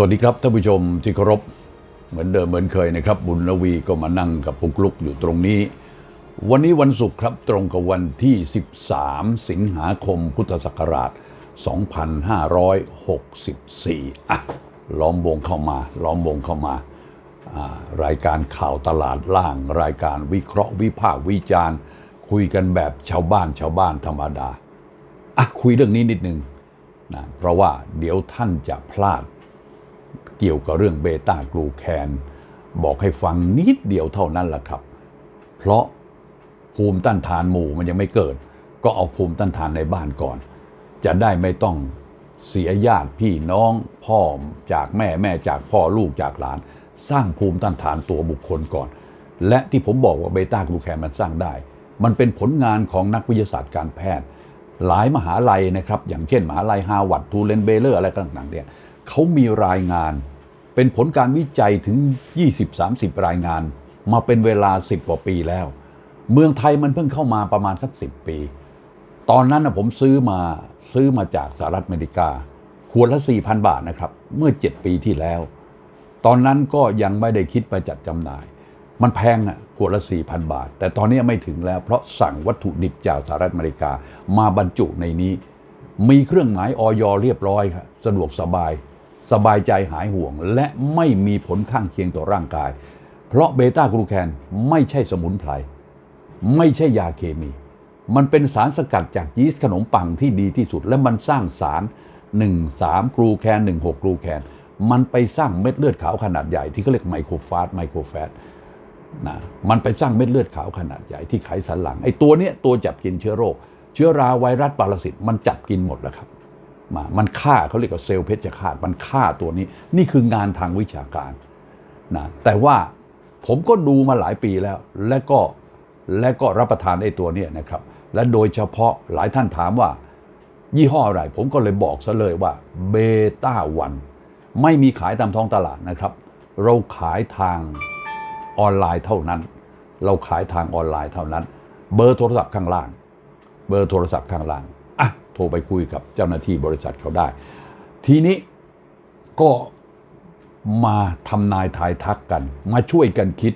สวัสดีครับท่านผู้ชมที่เคารพเหมือนเดิมเหมือนเคยนะครับ บุญนวีก็มานั่งกับปุกลุกอยู่ตรงนี้ วันนี้วันศุกร์ครับตรงกับวันที่ 13 สิงหาคมพุทธศักราช 2564 อะล้อมวงเข้ามาล้อมวงเข้ามาอ่ารายการข่าวตลาดล่าง รายการวิเคราะห์วิพากษ์วิจารณ์ คุยกันแบบชาวบ้านชาวบ้านธรรมดาอะคุยเรื่องนี้นิดนึงนะเพราะว่าเดี๋ยวท่านจะพลาด เกี่ยวกับเรื่องเบต้ากลูแคนบอกให้ฟังนิดเดียวเท่านั้นแหละครับ เพราะภูมิต้านทานหมู่มันยังไม่เกิด ก็เอาภูมิต้านทานในบ้านก่อน จะได้ไม่ต้องเสียญาติพี่น้องพ่อจากแม่แม่จากพ่อลูกจากหลาน สร้างภูมิต้านทานตัวบุคคลก่อน และที่ผมบอกว่าเบต้ากลูแคนมันสร้างได้ มันเป็นผลงานของนักวิทยาศาสตร์การแพทย์ หลายมหาลัยนะครับ อย่างเช่นมหาลัยฮาวาดทูเลนเบเลอร์อะไรต่างๆเนี่ย เขามีรายงาน เป็นผลการวิจัยถึง 20-30 รายงาน มาเป็นเวลา 10 กว่าปีแล้ว เมืองไทยมันเพิ่งเข้ามาประมาณสัก 10 ปี ตอนนั้นนะผมซื้อมาซื้อมาจากสหรัฐอเมริกา ขวดละ 4,000 บาทนะครับ เมื่อ 7 ปีที่แล้ว ตอนนั้นก็ยังไม่ได้คิดไปจัดจำหน่าย มันแพงอะขวดละ 4,000 บาท แต่ตอนนี้ไม่ถึงแล้วเพราะสั่งวัตถุดิบจากสหรัฐอเมริกามาบรรจุในนี้มีเครื่องหมายออยเรียบร้อยครับสะดวกสบาย สบายใจหายห่วง และไม่มีผลข้างเคียงต่อร่างกาย เพราะเบต้ากลูแคนไม่ใช่สมุนไพรไม่ใช่ยาเคมี มันเป็นสารสกัดจากยีสต์ขนมปังที่ดีที่สุด และมันสร้างสาร 1-3 กลูแคน1-6 กลูแคน มันไปสร้างเม็ดเลือดขาวขนาดใหญ่ที่เขาเรียกไมโครฟาสไมโครแฟตนะมันไปสร้างเม็ดเลือดขาวขนาดใหญ่ที่ไขสันหลังไอ้ตัวเนี้ยตัวจับกินเชื้อโรค เชื้อราไวรัสปรสิตมันจับกินหมดแล้วครับ มา มันฆ่าเขาเรียกว่าเซลล์เพชฌฆาตมันฆ่าตัวนี้ นี่คืองานทางวิชาการนะแต่ว่าผมก็ดูมาหลายปีแล้ว และก็และก็รับประทานไอ้ตัวนี้นะครับ และโดยเฉพาะหลายท่านถามว่า ยี่ห้ออะไร ผมก็เลยบอกซะเลยว่าเบต้าวันไม่มีขายตามท้องตลาดนะครับ เราขายทางออนไลน์เท่านั้น เราขายทางออนไลน์เท่านั้น เบอร์โทรศัพท์ข้างล่าง เบอร์โทรศัพท์ข้างล่าง ทรไปคุยกับเจ้าหน้าที่บริษัทเขาได้ ทีนี้ก็มาทำนายทายทักกัน มาช่วยกันคิด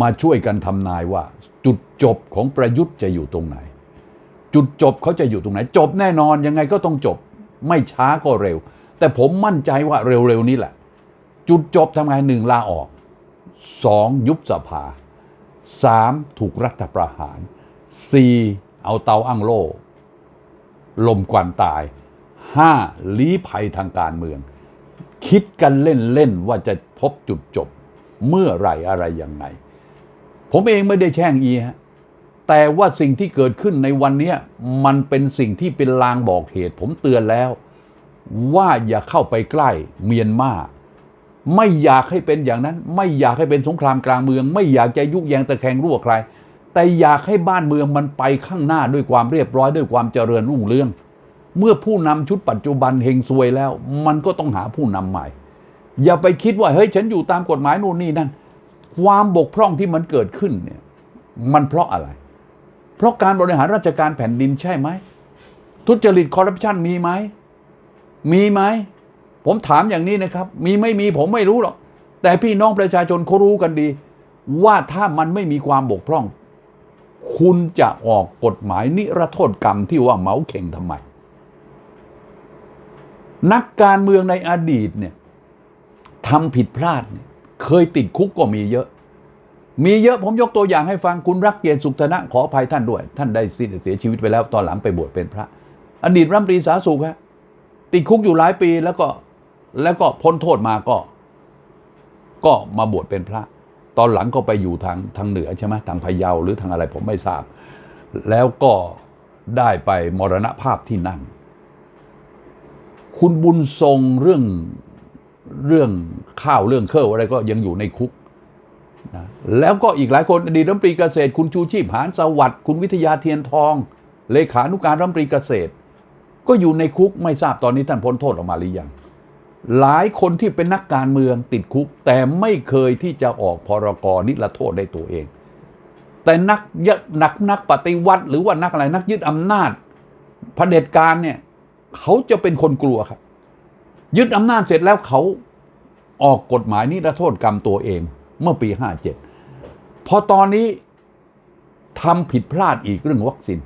มาช่วยกันทำนายว่า จุดจบของประยุทธ์จะอยู่ตรงไหน จุดจบเขาจะอยู่ตรงไหน จบแน่นอนยังไงก็ต้องจบ ไม่ช้าก็เร็ว แต่ผมมั่นใจว่าเร็วๆนี้แหละ จุดจบทำไงหนึ่งลาออกสองยุบสภาสามถูกรัฐประหารสี่เอาเตาอั้งโล่ ลมควันตายห้าลี้ภัยทางการเมือง คิดกันเล่น ๆ ว่าจะพบจุดจบเมื่อไหรอะไรยังไง ผมเองไม่ได้แช่งอีฮะแต่ว่าสิ่งที่เกิดขึ้นในวันนี้มันเป็นสิ่งที่เป็นลางบอกเหตุ ผมเตือนแล้ว ว่าอย่าเข้าไปใกล้เมียนมาไม่อยากให้เป็นอย่างนั้น ไม่อยากให้เป็นสงครามกลางเมือง ไม่อยากจะยุแยงตะแคงรั่วใคร แต่อยากให้บ้านเมืองมันไปข้างหน้าด้วยความเรียบร้อยด้วยความเจริญรุ่งเรือง เมื่อผู้นำชุดปัจจุบันเฮงซวยแล้ว มันก็ต้องหาผู้นำใหม่ อย่าไปคิดว่าเฮ้ยฉันอยู่ตามกฎหมายนู่นนี่นั่น ความบกพร่องที่มันเกิดขึ้นเนี่ย มันเพราะอะไร เพราะการบริหารราชการแผ่นดินใช่ไหมทุจริตคอร์รัปชันมีไหมมีไหมผมถามอย่างนี้นะครับ มีไม่มีผมไม่รู้หรอกแต่พี่น้องประชาชนเขารู้กันดี ว่าถ้ามันไม่มีความบกพร่อง คุณจะออกกฎหมายนิรโทษกรรมที่ว่าเมาเข่งทำไม นักการเมืองในอดีตเนี่ยทำผิดพลาดเนี่ยเคยติดคุกก็มีเยอะ มีเยอะผมยกตัวอย่างให้ฟังคุณรักเกียรติสุขธนะขออภัยท่านด้วย ท่านได้สิ้นเสียชีวิตไปแล้วตอนหลังไปบวชเป็นพระ อดีตรัฐมนตรีสาสุขฮะติดคุกอยู่หลายปีแล้วก็แล้วก็พ้นโทษมาก็ ก็มาบวชเป็นพระ ตอนหลังก็ไปอยู่ทางทางเหนือใช่ไหมทางพะเยาหรือทางอะไรผมไม่ทราบ แล้วก็ได้ไปมรณภาพที่นั่น คุณบุญทรงเรื่องเรื่องข้าวเรื่องเครื่องอะไรก็ยังอยู่ในคุกนะแล้วก็อีกหลายคนอดีตรัฐมนตรีเกษตร คุณชูชีพหานสวัสดิ์คุณวิทยาเทียนทอง เลขานุการรัฐมนตรีเกษตร ก็อยู่ในคุกไม่ทราบตอนนี้ท่านพ้นโทษออกมาหรือยัง หลายคนที่เป็นนักการเมืองติดคุก แต่ไม่เคยที่จะออกพรกนิรโทษได้ตัวเอง แต่นักยนักนักปฏิวัติ หรือว่านักอะไรนักยึดอำนาจเผด็จการเนี่ยเขาจะเป็นคนกลัวครับ ยึดอำนาจเสร็จแล้วเขาออกกฎหมายนิรโทษกรรมตัวเอง เมื่อปี 57 พอตอนนี้ทำผิดพลาดอีกเรื่องวัคซีน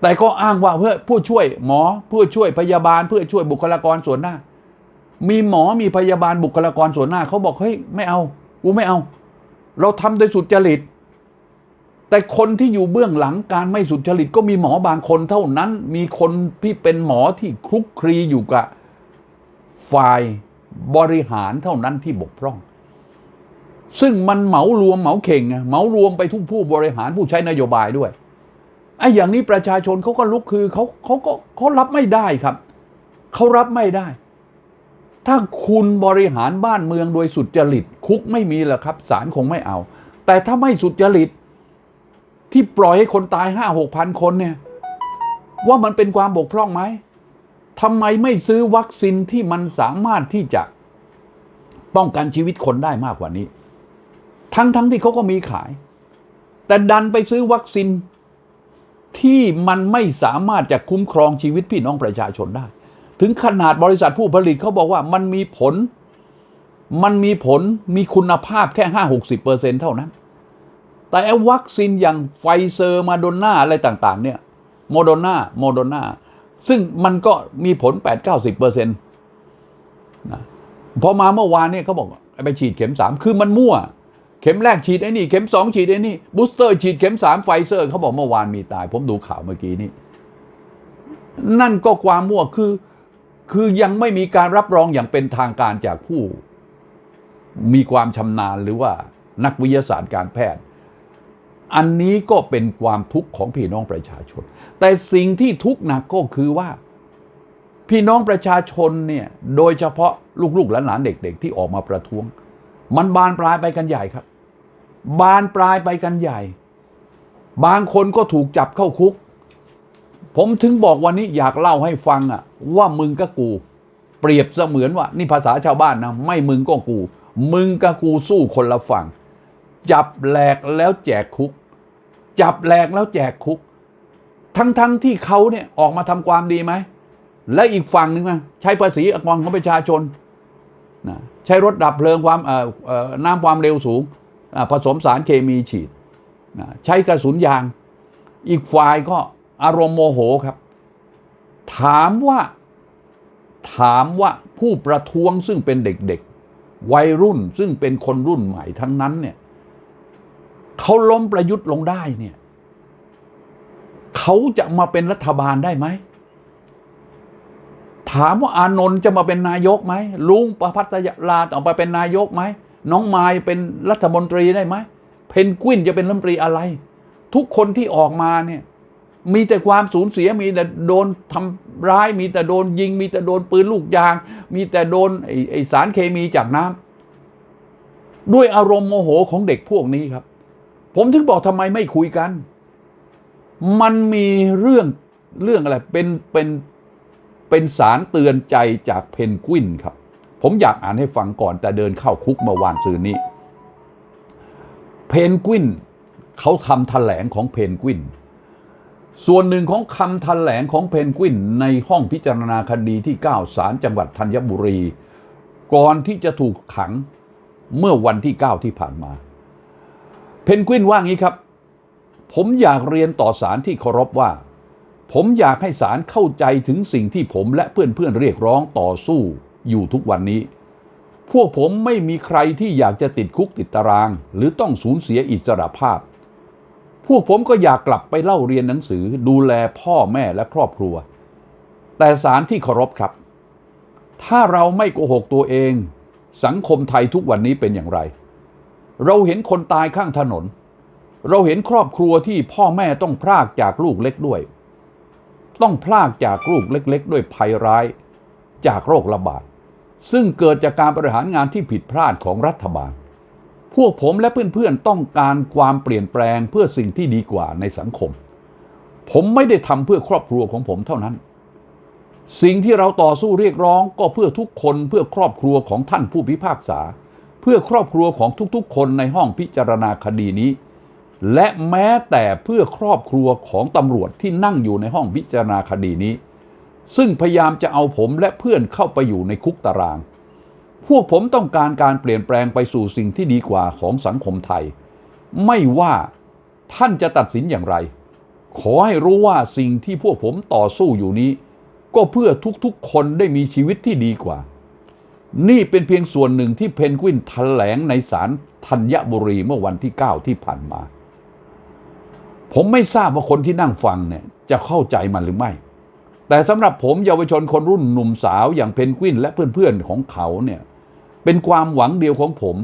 แต่ก็อ้างว่าเพื่อผู้ช่วยหมอเพื่อช่วยพยาบาล เพื่อช่วยบุคลากรส่วนหน้า มีหมอมีพยาบาลบุคลากรส่วนหน้าเขาบอกเฮ้ยไม่เอากูไม่เอา เราทำโดยสุจริต แต่คนที่อยู่เบื้องหลังการไม่สุจริต ก็มีหมอบางคนเท่านั้น มีคนที่เป็นหมอที่คลุกคลีอยู่กับฝ่ายบริหารเท่านั้นที่บกพร่อง ซึ่งมันเหมารวมเหมาเข่งเหมารวมไปทุกผู้บริหารผู้ใช้นโยบายด้วยไอ้อย่างนี้ประชาชนเขาก็ลุกคือเขาเขาก็เขารับไม่ได้ครับเขารับไม่ได้ ถ้าคุณบริหารบ้านเมืองโดยสุจริต คุกไม่มีหรอกครับศาลคงไม่เอา แต่ถ้าไม่สุจริต ที่ปล่อยให้คนตายห้าหกพันคนเนี่ย ว่ามันเป็นความบกพร่องไหมทำไมไม่ซื้อวัคซีนที่มันสามารถที่จะป้องกันชีวิตคนได้มากกว่านี้ ทั้งทั้งที่เขาก็มีขาย แต่ดันไปซื้อวัคซีนที่มันไม่สามารถจะคุ้มครองชีวิตพี่น้องประชาชนได้ ถึงขนาดบริษัทผู้ผลิตเขาบอกว่ามันมีผล มันมีผลมีคุณภาพแค่ห้าหกสิบเปอร์เซ็นเท่านั้น แต่วัคซีนอย่างไฟเซอร์มาโดนาอะไรต่าง ๆ เนี่ยโมโดนาโมโดนาซึ่งมันก็มีผล8 9 0เก้าสิบเปอร์เซ็นต์นะพอมาเมื่อวานเนี่ยเขาบอกไปฉีดเข็มสามคือมันมั่ว เข็มแรกฉีดไอ้นี่ เข็มสองฉีดไอ้นี่บูสเตอร์ฉีดเข็มสามไฟเซอร์เขาบอกเมื่อวานมีตาย ผมดูข่าวเมื่อกี้นี้นั่นก็ความมั่วคือ คือยังไม่มีการรับรองอย่างเป็นทางการจากผู้ มีความชำนาญหรือว่านักวิทยาศาสตร์การแพทย์ อันนี้ก็เป็นความทุกข์ของพี่น้องประชาชน แต่สิ่งที่ทุกข์หนักก็คือว่า พี่น้องประชาชนเนี่ยโดยเฉพาะลูกๆและหลานๆเด็ก ๆ ที่ออกมาประท้วง มันบานปลายไปกันใหญ่ครับ บานปลายไปกันใหญ่ บางคนก็ถูกจับเข้าคุก ผมถึงบอกวันนี้อยากเล่าให้ฟังอะว่ามึงกับกู เปรียบเสมือนว่า นี่ภาษาชาวบ้านนะ ไม่มึงก็กู มึงกับกูสู้คนละฝั่ง จับแหลกแล้วแจกคุก จับแหลกแล้วแจกคุก ทั้งๆทที่เขาเนี่ยออกมาทำความดีไหม และอีกฝั่งหนึ่งนะใช้ภาษีอากรของประชาชนนะใช้รถดับเพลิงความน้ำความเร็วสูง ผสมสารเคมีฉีดนะใช้กระสุนยาง อีกฝ่ายก็ อารมณ์โมโหครับ ถามว่าถามว่าผู้ประท้วงซึ่งเป็นเด็กๆ วัยรุ่นซึ่งเป็นคนรุ่นใหม่ทั้งนั้นเนี่ยเขาล้มประยุทธ์ลงได้เนี่ยเขาจะมาเป็นรัฐบาลได้ไหม ถามว่าอานนท์จะมาเป็นนายกไหมลุงประพัฒลาต่อไปเป็นนายกไหมน้องไม้เป็นรัฐมนตรีได้ไหมเพนกวินจะเป็นรัฐมนตรีอะไร ทุกคนที่ออกมาเนี่ย มีแต่ความสูญเสียมีแต่โดนทำร้าย มีแต่โดนยิง มีแต่โดนปืนลูกยาง มีแต่โดนไอไอสารเคมีจากน้ำด้วยอารมณ์โมโหของเด็กพวกนี้ครับ ผมถึงบอกทำไมไม่คุยกัน มันมีเรื่องเรื่องอะไรเป็นเป็นเป็นสารเตือนใจจากเพนกวินครับ ผมอยากอ่านให้ฟังก่อนแต่เดินเข้าคุกเมื่อวานซืนนี้ เพนกวินเขาทำแถลงของเพนกวิน ส่วนหนึ่งของคำแถลงของเพนกวินในห้องพิจารณาคดีที่ 9 ศาลจังหวัดธัญบุรี ก่อนที่จะถูกขังเมื่อวันที่ 9 ที่ผ่านมา เพนกวินว่างี้ครับ ผมอยากเรียนต่อศาลที่เคารพว่า ผมอยากให้ศาลเข้าใจถึงสิ่งที่ผมและเพื่อนๆเรียกร้องต่อสู้อยู่ทุกวันนี้ พวกผมไม่มีใครที่อยากจะติดคุกติดตาราง หรือต้องสูญเสียอิสรภาพ วกผมก็อยากกลับไปเล่าเรียนหนังสือดูแลพ่อแม่และครอบครัว แต่ศาลที่เคารพครับ ถ้าเราไม่โกหกตัวเอง สังคมไทยทุกวันนี้เป็นอย่างไร เราเห็นคนตายข้างถนน เราเห็นครอบครัวที่พ่อแม่ต้องพรากจากลูกเล็กด้วย ต้องพลากจากลูกเล็ก ๆ ด้วยภัยร้าย จากโรคระบาดซึ่งเกิดจากการบริหารงานที่ผิดพลาดของรัฐบาล พวกผมและเพื่อนๆต้องการความเปลี่ยนแปลงเพื่อสิ่งที่ดีกว่าในสังคม ผมไม่ได้ทำเพื่อครอบครัวของผมเท่านั้น สิ่งที่เราต่อสู้เรียกร้องก็เพื่อทุกคนเพื่อครอบครัวของท่านผู้พิพากษา เพื่อครอบครัวของทุกๆ คนในห้องพิจารณาคดีนี้ และแม้แต่เพื่อครอบครัวของตำรวจที่นั่งอยู่ในห้องพิจารณาคดีนี้ ซึ่งพยายามจะเอาผมและเพื่อนเข้าไปอยู่ในคุกตาราง พวกผมต้องการการเปลี่ยนแปลงไปสู่สิ่งที่ดีกว่าของสังคมไทย ไม่ว่าท่านจะตัดสินอย่างไร ขอให้รู้ว่าสิ่งที่พวกผมต่อสู้อยู่นี้ ก็เพื่อทุกๆ คนได้มีชีวิตที่ดีกว่า นี่เป็นเพียงส่วนหนึ่งที่เพนกวินแถลงในศาลธัญบุรีเมื่อวันที่ 9 ที่ผ่านมา ผมไม่ทราบว่าคนที่นั่งฟังเนี่ยจะเข้าใจมันหรือไม่ แต่สำหรับผมเยาวชนคนรุ่นหนุ่มสาวอย่างเพนกวินและเพื่อนๆของเขาเนี่ย เป็นความหวังเดียวของผม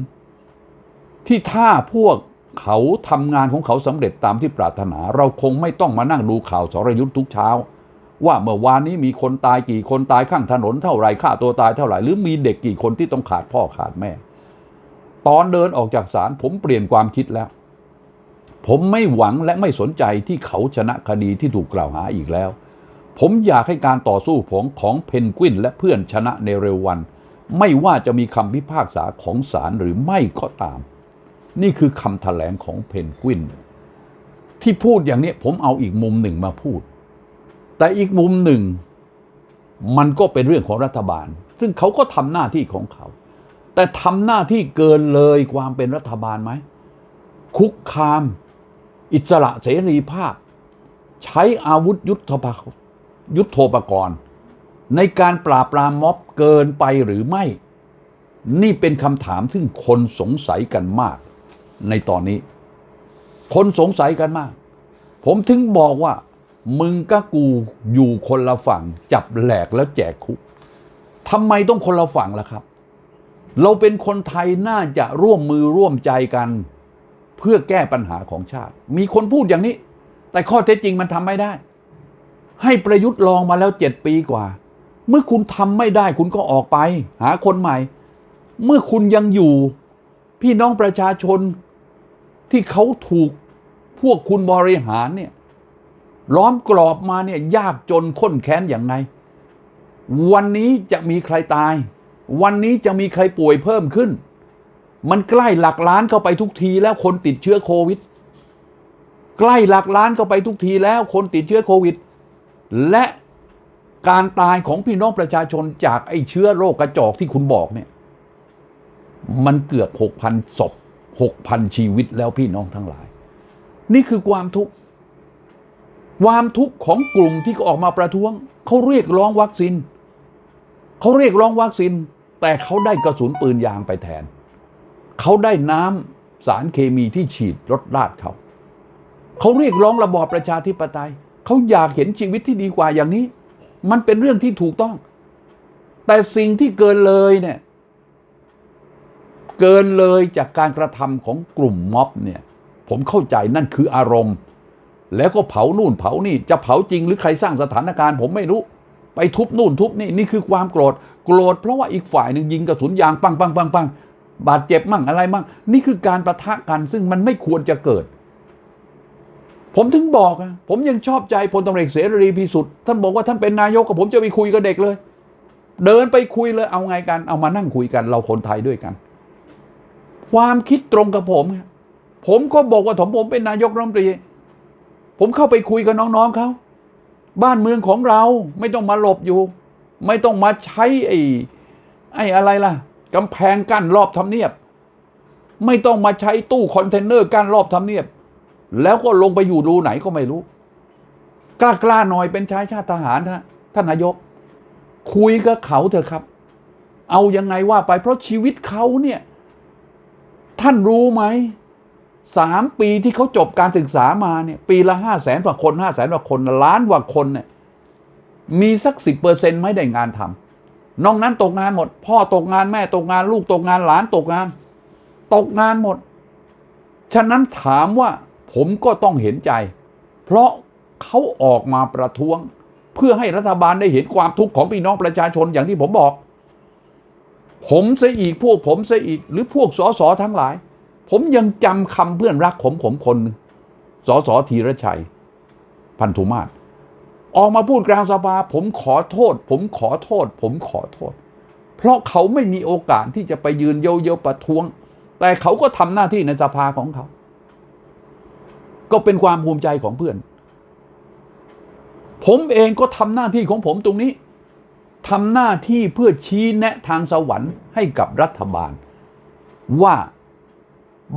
ที่ถ้าพวกเขาทำงานของเขาสำเร็จตามที่ปรารถนา เราคงไม่ต้องมานั่งดูข่าวสรยุทธ์ทุกเช้า ว่าเมื่อวานนี้มีคนตายกี่คนตายข้างถนนเท่าไรฆ่าตัวตายเท่าไหร่หรือมีเด็กกี่คนที่ต้องขาดพ่อขาดแม่ ตอนเดินออกจากศาลผมเปลี่ยนความคิดแล้ว ผมไม่หวังและไม่สนใจที่เขาชนะคดีที่ถูกกล่าวหาอีกแล้ว ผมอยากให้การต่อสู้ของของเพนกวินและเพื่อนชนะในเร็ววัน ไม่ว่าจะมีคำพิพากษาของศาลหรือไม่ก็ตาม นี่คือคำแถลงของเพนกวิน ที่พูดอย่างนี้ผมเอาอีกมุมหนึ่งมาพูด แต่อีกมุมหนึ่ง มันก็เป็นเรื่องของรัฐบาล ซึ่งเขาก็ทำหน้าที่ของเขา แต่ทำหน้าที่เกินเลยความเป็นรัฐบาลไหม คุกคาม อิสระเสรีภาพ ใช้อาวุธยุทธปยุทโธปกรณ์ ในการปราบปรามม็อบเกินไปหรือไม่ นี่เป็นคำถามซึ่งคนสงสัยกันมาก ในตอนนี้ คนสงสัยกันมาก ผมถึงบอกว่า มึงกับกูอยู่คนละฝั่ง จับแหลกแล้วแจกคุกทำไมต้องคนละฝั่งล่ะครับ เราเป็นคนไทยน่าจะร่วมมือร่วมใจกัน เพื่อแก้ปัญหาของชาติ มีคนพูดอย่างนี้ แต่ข้อเท็จจริงมันทำไม่ได้ ให้ประยุทธ์ลองมาแล้วเจ็ดปีกว่า เมื่อคุณทำไม่ได้คุณก็ออกไป หาคนใหม่ เมื่อคุณยังอยู่ พี่น้องประชาชนที่เขาถูกพวกคุณบริหารเนี่ยล้อมกรอบมาเนี่ยยากจนข้นแค้นอย่างไง วันนี้จะมีใครตาย วันนี้จะมีใครป่วยเพิ่มขึ้น มันใกล้หลักล้านเข้าไปทุกทีแล้วคนติดเชื้อโควิด ใกล้หลักล้านเข้าไปทุกทีแล้วคนติดเชื้อโควิด และ การตายของพี่น้องประชาชนจากไอ้เชื้อโรคกระจอกที่คุณบอกเนี่ย มันเกือบหกพันศพหกพันชีวิตแล้วพี่น้องทั้งหลาย นี่คือความทุกข์ความทุกข์ของกลุ่มที่ออกมาประท้วงเขาเรียกร้องวัคซีนเขาเรียกร้องวัคซีนแต่เขาได้กระสุนปืนยางไปแทน เขาได้น้ำสารเคมีที่ฉีดรถลาดเขา เขาเรียกร้องระบอบประชาธิปไตย เขาอยากเห็นชีวิตที่ดีกว่าอย่างนี้ มันเป็นเรื่องที่ถูกต้อง แต่สิ่งที่เกินเลยเนี่ย เกินเลยจากการกระทำของกลุ่มม็อบเนี่ย ผมเข้าใจนั่นคืออารมณ์ แล้วก็เผานู่นเผานี่ จะเผาจริงหรือใครสร้างสถานการณ์ผมไม่รู้ ไปทุบนู่นทุบนี่นี่คือความโกรธ โกรธเพราะว่าอีกฝ่ายหนึ่งยิงกระสุนยางปังปังปังปังบาดเจ็บมั่งอะไรมั่งนี่คือการประทะกันซึ่งมันไม่ควรจะเกิด ผมถึงบอกอะผมยังชอบใจพลตำรวจเสรีพิสุทธิ์ท่านบอกว่าท่านเป็นนายกกับผมจะไปคุยกับเด็กเลย เดินไปคุยเลยเอาไงกันเอามานั่งคุยกัน เราคนไทยด้วยกัน ความคิดตรงกับผม ผมก็บอกว่าผมผมเป็นนายกรัฐมนตรี ผมเข้าไปคุยกับน้องๆเขาบ้านเมืองของเราไม่ต้องมาหลบอยู่ ไม่ต้องมาใช้ไอ้ไอ้อะไรล่ะกำแพงกั้นรอบทำเนียบ ไม่ต้องมาใช้ตู้คอนเทนเนอร์กั้นรอบทำเนียบ แล้วก็ลงไปอยู่รูไหนก็ไม่รู้ กล้ากล้าหน่อยเป็นชายชาติทหารฮะท่านนายก คุยกับเขาเถอะครับ เอายังไงว่าไปเพราะชีวิตเขาเนี่ย ท่านรู้ไหมสามปีที่เขาจบการศึกษามาเนี่ยปีละห้าแสนกว่าคนห้าแสนกว่าคนล้านกว่าคนเนี่ยมีสักสิบเปอร์เซ็นต์ไม่ได้งานทำนอกนั้นตกงานหมด พ่อตกงานแม่ตกงานลูกตกงานหลานตกงาน ตกงานหมด ฉะนั้นถามว่า ผมก็ต้องเห็นใจ เพราะเขาออกมาประท้วง เพื่อให้รัฐบาลได้เห็นความทุกข์ของพี่น้องประชาชนอย่างที่ผมบอก ผมเสียอีกพวกผมเสียอีก หรือพวกสสทั้งหลาย ผมยังจำคำเพื่อนรักของผมคนหนึ่งสสธีรชัย พันธุมาศออกมาพูดกลางสภาผมขอโทษ ผมขอโทษ ผมขอโทษ เพราะเขาไม่มีโอกาสที่จะไปยืนเย่อะๆประท้วง แต่เขาก็ทำหน้าที่ในสภาของเขา ก็เป็นความภูมิใจของเพื่อน ผมเองก็ทำหน้าที่ของผมตรงนี้ทำหน้าที่เพื่อชี้แนะทางสวรรค์ให้กับรัฐบาล ว่า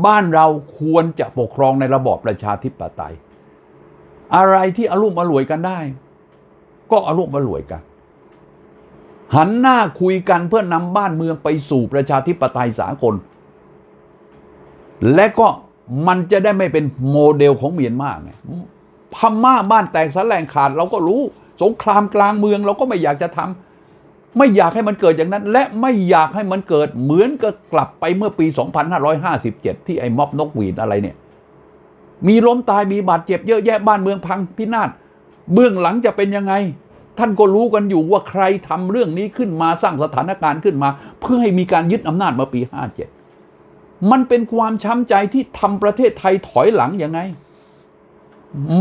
บ้านเราควรจะปกครองในระบอบประชาธิปไตย อะไรที่อารมณ์อร่วยกันได้ ก็อารมณ์อร่วยกัน หันหน้าคุยกันเพื่อนำบ้านเมืองไปสู่ประชาธิปไตยสากล และก็ มันจะได้ไม่เป็นโมเดลของเมียนมาไงพม่าบ้านแตกสลายขาดเราก็รู้ สงครามกลางเมืองเราก็ไม่อยากจะทำไม่อยากให้มันเกิดอย่างนั้น และไม่อยากให้มันเกิดเหมือนกับกลับไปเมื่อปี 2557 ที่ไอ้ม็อบนกหวีดอะไรเนี่ย มีล้มตายมีบาดเจ็บเยอะแยะบ้านเมืองพังพินาศเบื้องหลังจะเป็นยังไง ท่านก็รู้กันอยู่ว่าใครทำเรื่องนี้ขึ้นมาสร้างสถานการณ์ขึ้นมา เพื่อให้มีการยึดอำนาจมาปี 57 มันเป็นความช้ำใจที่ทำประเทศไทยถอยหลังยังไง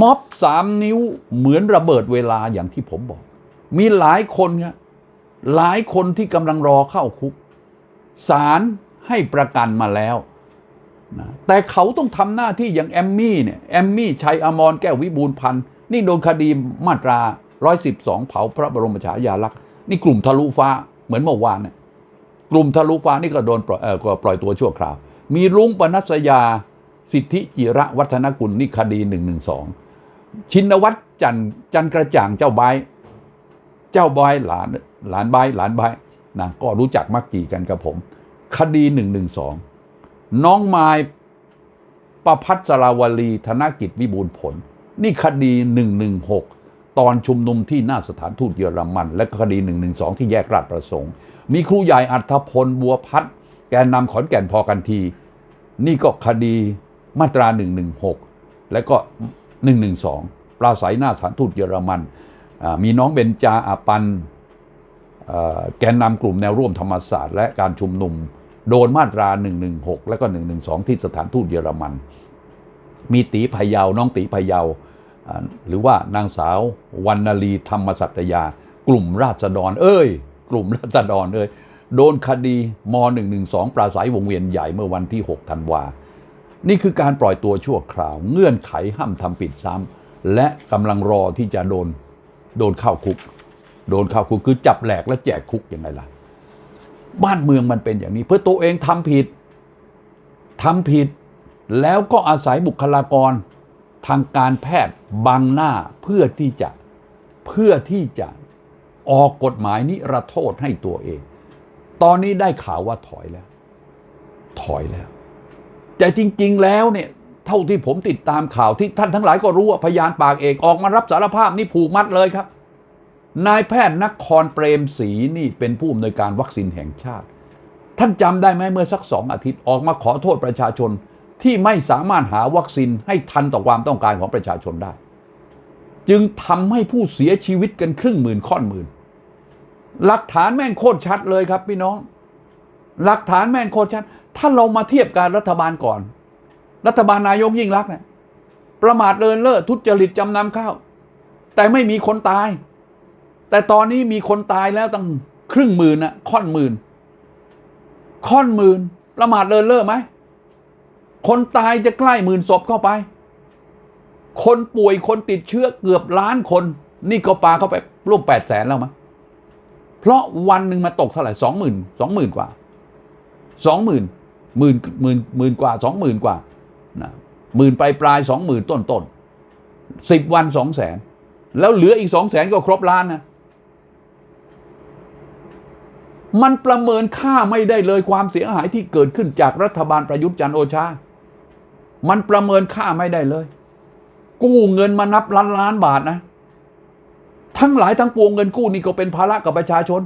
ม็อบสามนิ้วเหมือนระเบิดเวลาอย่างที่ผมบอก มีหลายคนครับหลายคนที่กำลังรอเข้าคุกศาลให้ประกันมาแล้วนะแต่เขาต้องทำหน้าที่อย่างแอมมี่เนี่ยแอมมี่ชัยอมรแก้ววิบูลพันธ์นี่โดนคดีมาตรา 112 เผาพระบรมฉายาลักษณ์นี่กลุ่มทะลุฟ้าเหมือนเมื่อวานเนี่ยกลุ่มทะลุฟ้านี่ก็โดนปล่อยปล่อยตัวชั่วคราว มีลุงปนัสยาสิทธิจิระวัฒนกุลนี่คดี112ชินวัตรจันทร์จันกระจ่างเจ้าใบายเจ้าบายหลานหลานใบายหลานใบายนะก็รู้จักมักจีกันกับผม คดี112น้องไม้ประพัสราวลีธนกิจวิบูลผล นี่คดี116ตอนชุมนุมที่หน้าสถานทูตเยอรมัน และคดี112ที่แยกราชประสงค์ มีครูใหญ่อัธพลบัวพัฒน์ แกนนำขอนแก่นพอกันที นี่ก็คดีมาตรา 116 และก็ 112 ปราศัยหน้าสถานทูตเยอรมัน มีน้องเบนจาอาปันแกนนำกลุ่มแนวร่วมธรรมศาสตร์และการชุมนุม โดนมาตรา 116 และก็ 112 ที่สถานทูตเยอรมัน มีตีพยาวน้องตีพยาอ่าหรือว่านางสาววรรณลีธรรมสัตยา กลุ่มราษฎร เอ้ย กลุ่มราษฎรเอ้ย โดนคดีม 112 ปราศัยวงเวียนใหญ่เมื่อวันที่ 6 ธันวา นี่คือการปล่อยตัวชั่วคราว เงื่อนไขห้ามทำผิดซ้ำและกำลังรอที่จะโดนโดนเข้าคุก โดนเข้าคุกคือจับแหลกและแจกคุกยังไงล่ะ บ้านเมืองมันเป็นอย่างนี้ เพื่อตัวเองทำผิดทำผิด แล้วก็อาศัยบุคลากร ทางการแพทย์บังหน้าเพื่อที่จะเพื่อที่จะออกกฎหมายนิรโทษให้ตัวเอง ตอนนี้ได้ข่าวว่าถอยแล้ว ถอยแล้ว แต่จริง ๆ แล้วเนี่ย เท่าที่ผมติดตามข่าวที่ท่านทั้งหลายก็รู้ว่าพยานปากเอกออกมารับสารภาพนี่ผูกมัดเลยครับ นายแพทย์นครเปรมศรีนี่เป็นผู้อำนวยการวัคซีนแห่งชาติ ท่านจำได้ไหมเมื่อสักสองอาทิตย์ออกมาขอโทษประชาชนที่ไม่สามารถหาวัคซีนให้ทันต่อความต้องการของประชาชนได้ จึงทำให้ผู้เสียชีวิตกันครึ่งหมื่นค่อนหมื่น หลักฐานแม่งโคตรชัดเลยครับพี่น้อง หลักฐานแม่งโคตรชัด ถ้าเรามาเทียบการรัฐบาลก่อน รัฐบาลนายกยิ่งรักเนี่ยประมาทเลินเล่อทุจริตจำนำข้าว แต่ไม่มีคนตาย แต่ตอนนี้มีคนตายแล้วตั้งครึ่งหมื่นนะค่อนหมื่น ค่อนหมื่น ประมาทเลินเล่อไหมคนตายจะใกล้หมื่นศพเข้าไป คนป่วยคนติดเชื้อเกือบล้านคน นี่ก็ปาเข้าไปร่วมแปดแสนแล้วมั้ง เพราะวันหนึ่งมาตกเท่าไหร่สองหมื่นสองหมื่นกว่าสองหมื่นหมื่นหมื่นหมื่นกว่าสองหมื่นกว่านะหมื่นปลายปลายสองหมื่นต้นต้นสิบวันสองแสนแล้วเหลืออีกสองแสนก็ครบล้านนะมันประเมินค่าไม่ได้เลยความเสียหายที่เกิดขึ้นจากรัฐบาลประยุทธ์จันโอชา มันประเมินค่าไม่ได้เลย กู้เงินมานับล้านล้านบาทนะ ทั้งหลายทั้งปวงเงินกู้นี่ก็เป็นภาระกับประชาชน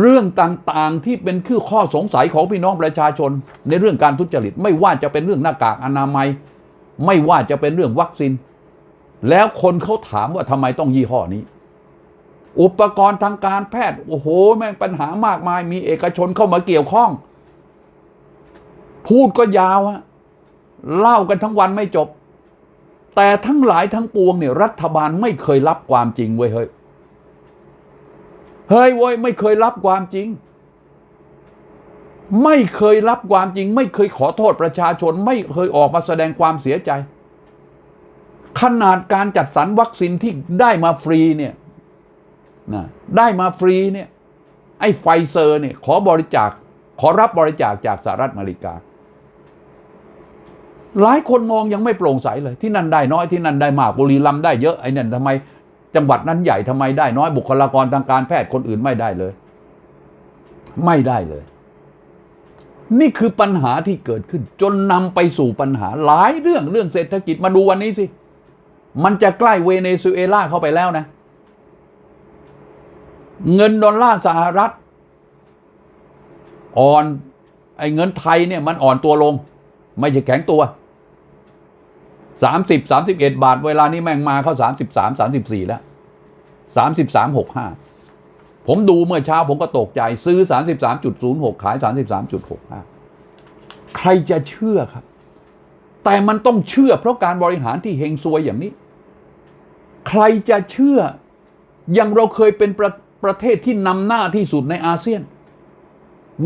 เรื่องต่างๆที่เป็นคือข้อสงสัยของพี่น้องประชาชน ในเรื่องการทุจริต ไม่ว่าจะเป็นเรื่องหน้ากากอนามัย ไม่ว่าจะเป็นเรื่องวัคซีนแล้วคนเขาถามว่าทำไมต้องยี่ห้อนี้ อุปกรณ์ทางการแพทย์ โอ้โห แม่งปัญหามากมาย มีเอกชนเข้ามาเกี่ยวข้อง พูดก็ยาวฮะเล่ากันทั้งวันไม่จบ แต่ทั้งหลายทั้งปวงเนี่ยรัฐบาลไม่เคยรับความจริงเว้ยเฮ้ยเฮ้ยเว้ยไม่เคยรับความจริง ไม่เคยรับความจริง ไม่เคยขอโทษประชาชน ไม่เคยออกมาแสดงความเสียใจ ขนาดการจัดสรรวัคซีนที่ได้มาฟรีเนี่ยนะได้มาฟรีเนี่ยไอ้ไฟเซอร์เนี่ยขอบริจาคขอรับบริจาคจากสหรัฐอเมริกา หลายคนมองยังไม่โปร่งใสเลยที่นั่นได้น้อยที่นั่นได้มากบุรีรัมย์ได้เยอะไอ้นั่นทำไมจังหวัดนั้นใหญ่ทำไมได้น้อยบุคลากรทางการแพทย์คนอื่นไม่ได้เลย ไม่ได้เลย นี่คือปัญหาที่เกิดขึ้น จนนำไปสู่ปัญหาหลายเรื่องเรื่องเศรษฐกิจมาดูวันนี้สิ มันจะใกล้เวเนซุเอลาเข้าไปแล้วนะ เงินดอลลาร์สหรัฐ อ่อนไอ้เงินไทยเนี่ยมันอ่อนตัวลง ไม่ใช่แข็งตัว สามสิบสามสิบเอ็ดบาท เวลานี้แม่งมาเข้าสามสิบสามสามสิบสี่แล้วสามสิบสามหกห้าผมดูเมื่อเช้าผมก็ตกใจซื้อสามสิบสามจุดศูนย์หกขายสามสิบสามจุดหกห้าใครจะเชื่อครับ แต่มันต้องเชื่อเพราะการบริหารที่เฮงซวยอย่างนี้ ใครจะเชื่อ อย่างเราเคยเป็นประประเทศที่นำหน้าที่สุดในอาเซียน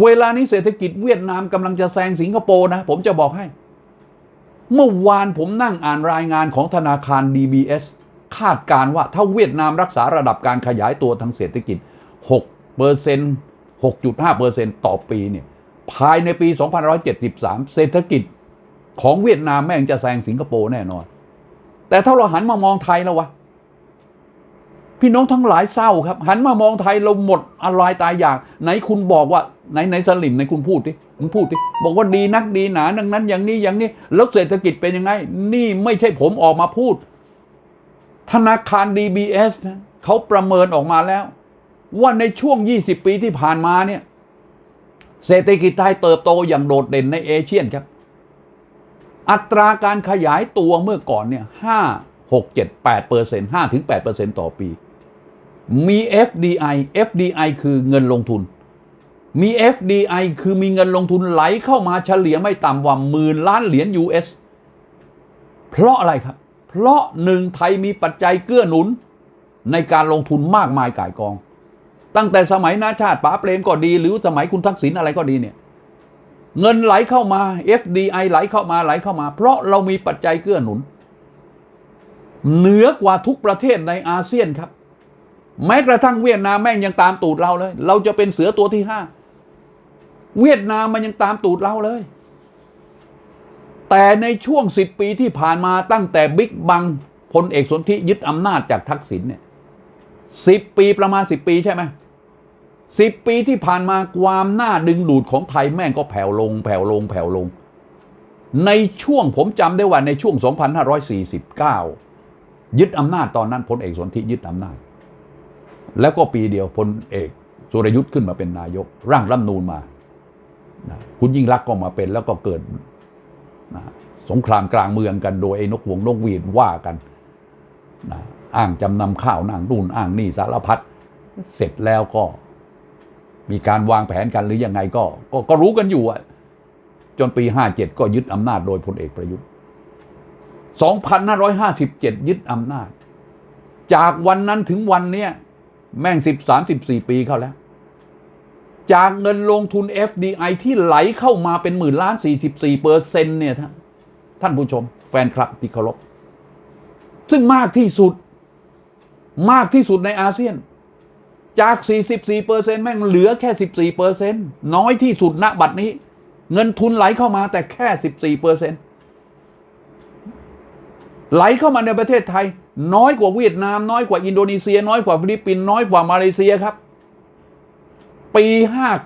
เวลานี้เศรษฐกิจเวียดนามกำลังจะแซงสิงคโปร์นะ ผมจะบอกให้ เมื่อวานผมนั่งอ่านรายงานของธนาคาร DBS คาดการ์ว่าถ้าเวียดนามรักษาระดับการขยายตัวทางเศรษฐกิจ 6เปอร์เซ็นต์6.5เปอร์เซ็นต์ต่อปีเนี่ย ภายในปี2173 เศรษฐกิจของเวียดนามแม่งจะแซงสิงคโปร์แน่นอน แต่ถ้าเราหันมามองไทยแล้ววะ พี่น้องทั้งหลายเศร้าครับ หันมามองไทยเราหมดอะไรตายอยาก ไหนคุณบอกว่าไหนไหนสลิมไหนคุณพูดดิ คุณพูดดิบอกว่าดีนักดีหนาดังนั้น อย่างนี้อย่างนี้ แล้วเศรษฐกิจเป็นยังไง นี่ไม่ใช่ผมออกมาพูด ธนาคาร DBS เขาประเมินออกมาแล้ว ว่าในช่วง 20 ปีที่ผ่านมาเนี่ย เศรษฐกิจไทยเติบโตอย่างโดดเด่นในเอเชียนครับ อัตราการขยายตัวเมื่อก่อนเนี่ยห้าหกเจ็ดแปดเปอร์เซ็นต์ห้าถึงแปดเปอร์เซ็นต์ต่อปี มี FDI FDI คือเงินลงทุน มี FDI คือมีเงินลงทุนไหลเข้ามาเฉลี่ยไม่ต่ำกว่าหมื่นล้านเหรียญ US เพราะอะไรครับ เพราะหนึ่งไทยมีปัจจัยเกื้อหนุนในการลงทุนมากมายก่ายกอง ตั้งแต่สมัยนาชาติป๋าเปรมก็ดี หรือสมัยคุณทักษิณอะไรก็ดีเนี่ย เงินไหลเข้ามา FDI ไหลเข้ามาไหลเข้ามา เพราะเรามีปัจจัยเกื้อหนุน เหนือกว่าทุกประเทศในอาเซียนครับ แม้กระทั่งเวียดนามแม่งยังตามตูดเราเลย เราจะเป็นเสือตัวที่ห้า เวียดนามมันยังตามตูดเราเลย แต่ในช่วงสิบปีที่ผ่านมาตั้งแต่บิ๊กบังพลเอกสนธิยึดอำนาจจากทักษิณเนี่ยสิบปีประมาณสิบปีใช่ไหมสิบปีที่ผ่านมาความน่าดึงดูดของไทยแม่งก็แผ่วลง แผ่วลง แผ่วลง ในช่วงผมจำได้ว่าในช่วง 2549 ยึดอำนาจตอนนั้นพลเอกสนธิยึดอำนาจ แล้วก็ปีเดียวพลเอกสุรยุทธ์ขึ้นมาเป็นนายก ร่างรัฐมนูนมา คุณยิ่งรักก็มาเป็นแล้วก็เกิดนะสงครามกลางเมืองกันโดยไอ้นกหวงนกหวีดว่ากันนะอ้างจำนำข้าวนั่งนู่นอ้างนี่สารพัดเสร็จแล้วก็ มีการวางแผนกันหรือยังไงก็ก็ก็รู้กันอยู่อะจนปี57ก็ยึดอำนาจโดยพลเอกประยุทธ์2557ยึดอำนาจ จากวันนั้นถึงวันเนี้ยแม่ง13 14ปีเข้าแล้ว จากเงินลงทุน FDI ที่ไหลเข้ามาเป็นหมื่นล้าน 44เปอร์เซ็นต์เนี่ยท่านท่านผู้ชม แฟนคลับที่เคารพซึ่งมากที่สุด มากที่สุดในอาเซียน จาก 44เปอร์เซ็นต์แม่งเหลือแค่ 14เปอร์เซ็นต์น้อยที่สุดณบัดนี้ เงินทุนไหลเข้ามาแต่แค่ 14เปอร์เซ็นต์ไหลเข้ามาในประเทศไทย น้อยกว่าเวียดนาม น้อยกว่าอินโดนีเซีย น้อยกว่าฟิลิปปินส์น้อยกว่ามาเลเซียครับ ปี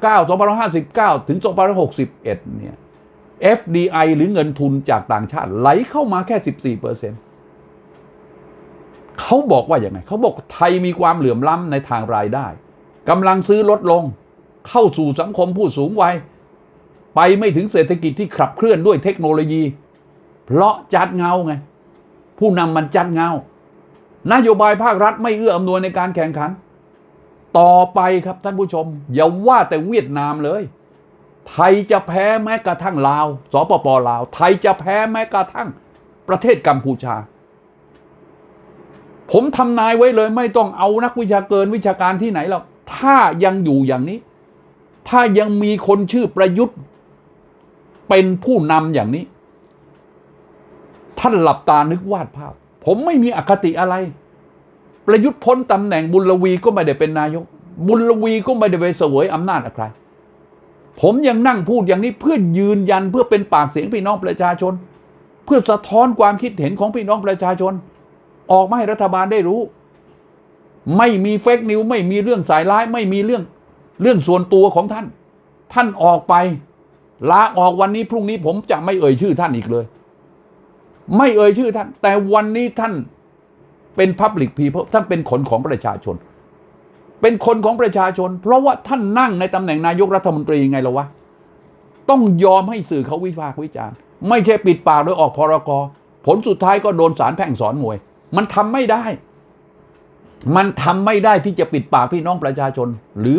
59 2559 ถึง 2561 เนี่ย FDI หรือเงินทุนจากต่างชาติ ไหลเข้ามาแค่ 14เปอร์เซ็นต์เขาบอกว่าอย่างไง เขาบอกไทยมีความเหลื่อมล้ำในทางรายได้กำลังซื้อลดลง เข้าสู่สังคมผู้สูงวัย ไปไม่ถึงเศรษฐกิจที่ขับเคลื่อนด้วยเทคโนโลยี เพราะจัดเงาไง ผู้นำมันจัดเงา นโยบายภาครัฐไม่เอื้ออำนวยในการแข่งขัน ต่อไปครับท่านผู้ชม อย่าว่าแต่เวียดนามเลย ไทยจะแพ้แม้กระทั่งลาวสปปลาว ไทยจะแพ้แม้กระทั่งประเทศกัมพูชา ผมทำนายไว้เลยไม่ต้องเอานักวิชาเกินวิชาการที่ไหนหรอกถ้ายังอยู่อย่างนี้ ถ้ายังมีคนชื่อประยุทธ์ เป็นผู้นำอย่างนี้ ท่านหลับตานึกวาดภาพ ผมไม่มีอคติอะไร ประยุทธ์พ้นตำแหน่งบุญลวีก็ไม่ได้เป็นนายก บุญลวีก็ไม่ได้ไปเสวยอำนาจใคร ผมยังนั่งพูดอย่างนี้เพื่อยืนยันเพื่อเป็นปากเสียงพี่น้องประชาชน เพื่อสะท้อนความคิดเห็นของพี่น้องประชาชน ออกมาให้รัฐบาลได้รู้ ไม่มีเฟกนิวไม่มีเรื่องสายร้ายไม่มีเรื่องเรื่องส่วนตัวของท่าน ท่านออกไปลาออกวันนี้พรุ่งนี้ผมจะไม่เอ่ยชื่อท่านอีกเลย ไม่เอ่ยชื่อท่าน แต่วันนี้ท่าน เป็น Public People ท่านเป็นคนของประชาชน เป็นคนของประชาชน เพราะว่าท่านนั่งในตำแหน่งนายกรัฐมนตรีไงล่ะวะต้องยอมให้สื่อเขาวิพากษ์วิจารณ์ไม่ใช่ปิดปากโดยออกพรกผลสุดท้ายก็โดนสารแพ่งสอนมวย มันทำไม่ได้ มันทำไม่ได้ที่จะปิดปากพี่น้องประชาชนหรือ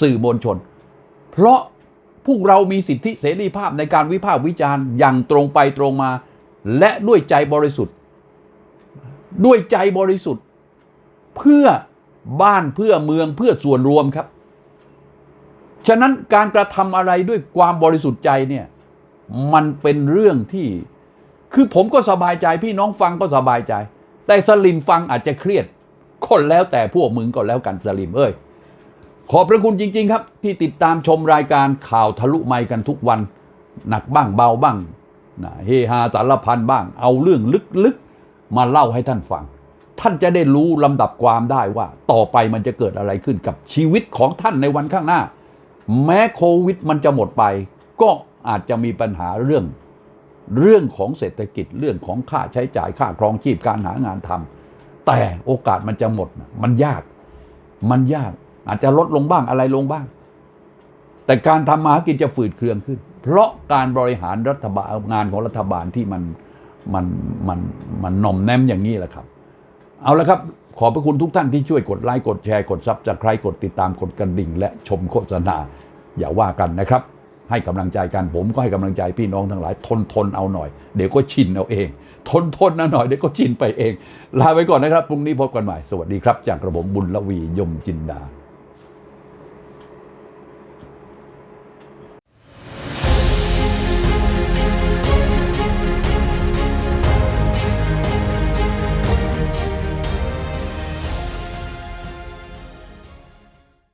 สื่อมวลชน เพราะพวกเรามีสิทธิเสรีภาพในการวิพากษ์วิจารณ์อย่างตรงไปตรงมา และด้วยใจบริสุทธิ์ ด้วยใจบริสุทธิ์ เพื่อบ้านเพื่อเมืองเพื่อส่วนรวมครับ ฉะนั้นการกระทำอะไรด้วยความบริสุทธิ์ใจเนี่ยมันเป็นเรื่องที่ คือผมก็สบายใจพี่น้องฟังก็สบายใจ แต่สลิมฟังอาจจะเครียดคนแล้วแต่พวกมึงก็แล้วกันสลิมเอ้ยขอบพระคุณจริง ๆ ครับ ที่ติดตามชมรายการข่าวทะลุไมกันทุกวัน หนักบ้างเบาบ้างนะเฮฮาสารพันบ้าง เอาเรื่องลึกๆ มาเล่าให้ท่านฟัง ท่านจะได้รู้ลำดับความได้ว่า ต่อไปมันจะเกิดอะไรขึ้นกับชีวิตของท่านในวันข้างหน้า แม้โควิดมันจะหมดไป ก็อาจจะมีปัญหาเรื่อง เรื่องของเศรษฐกิจเรื่องของค่าใช้จ่ายค่าครองชีพการหางานทำแต่โอกาสมันจะหมดมันยาก มันยากอาจจะลดลงบ้างอะไรลงบ้าง แต่การทำมาหากินจะฝืดเคืองขึ้น เพราะการบริหารรัฐบาลงานของรัฐบาลที่มัน มันมันมันหน่อมแนมอย่างนี้แหละครับ เอาละครับขอบพระคุณทุกท่านที่ช่วยกดไลค์กดแชร์กดซับสไครต์กดติดตามกดกระดิ่ง และชมโฆษณา อย่าว่ากันนะครับ ให้กำลังใจกันผมก็ให้กำลังใจพี่น้องทั้งหลาย ทนทนเอาหน่อย เดี๋ยวก็ชินเอาเอง ทนทนเอาหน่อยเดี๋ยวก็ชินไปเอง ลาไปก่อนนะครับพรุ่งนี้พบกันใหม่สวัสดีครับ จากกระผมบุญละวียมจินดา